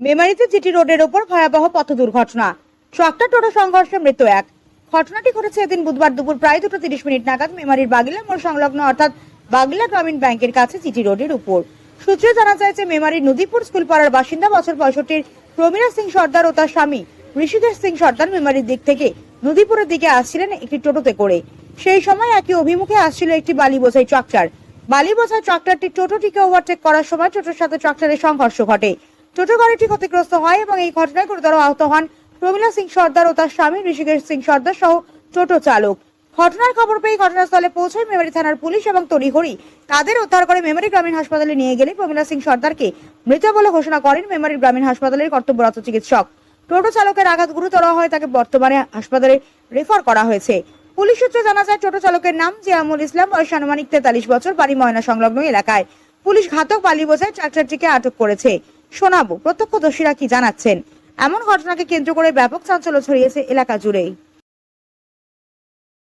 মেমারিতে GT রোডের ওপর ভয়াবহ পথ দুর্ঘটনা। ট্রাক্টর টোটো সংঘর্ষে মৃত্যু এক। ঘটনাটি ঘটেছে এদিন বুধবার দুপুর প্রায় দুটো তিরিশ মিনিট নাগাদ মেমারির বাগিলা মোড় সংলগ্ন, অর্থাৎ বাগিলা গ্রামীণ ব্যাংকের কাছে জিটি রোডের উপর। সূত্রে জানা যায় যে মেমারির নদীপুর স্কুল পাড়ার বাসিন্দা বছর পঁয়ষট্টির প্রমীরা সিং সর্দার ও তার স্বামী ঋষিকেশ সিং সর্দার মেমারির দিক থেকে নদীপুরের দিকে আসছিলেন একটি টোটোতে করে। সেই সময় একই অভিমুখে আসছিল একটি বালি বোঝাই ট্রাক্টর। বালি বোঝাই ট্রাক্টরটি টোটোটিকে ওভারটেক করার সময় টোটোর সাথে ট্রাক্টরের সংঘর্ষ ঘটে। টোটো গাড়িটি ক্ষতিগ্রস্ত হয় এবং এই ঘটনায় গুরুতর আহত হন প্রমীলা সিং সর্দার ও তার স্বামী ঋষিকেশ সিং সর্দার সহ টোটো চালক। ঘটনার খবর পেয়ে ঘটনাস্থলে পৌঁছায় মেমারি থানার পুলিশ এবং তড়িঘড়ি তাদের উদ্ধার করে মেমারি গ্রামীণ হাসপাতালে নিয়ে গেলে প্রমীলা সিং সর্দারকে মৃত বলে ঘোষণা করেন মেমারি গ্রামীণ হাসপাতালের কর্তব্যরত চিকিৎসক। টোটো চালকের আঘাত গুরুতর হয় তাকে বর্তমানে হাসপাতালে রেফার করা হয়েছে। পুলিশ সূত্রে জানা যায়, টোটো চালকের নাম জিয়ামুল ইসলাম বয়স আনুমানিক তেতাল্লিশ বছর বাড়ি ময়না সংলগ্ন এলাকায়। পুলিশ ঘাতক বালি বোঝায় ট্রাক্টরটিকে আটক করেছে। শোনাবো। প্রত্যক্ষদর্শীরা কি জানাচ্ছেন? এমন ঘটনাকে কেন্দ্র করে ব্যাপক চাঞ্চল্য ছড়িয়েছে এলাকা জুড়েই।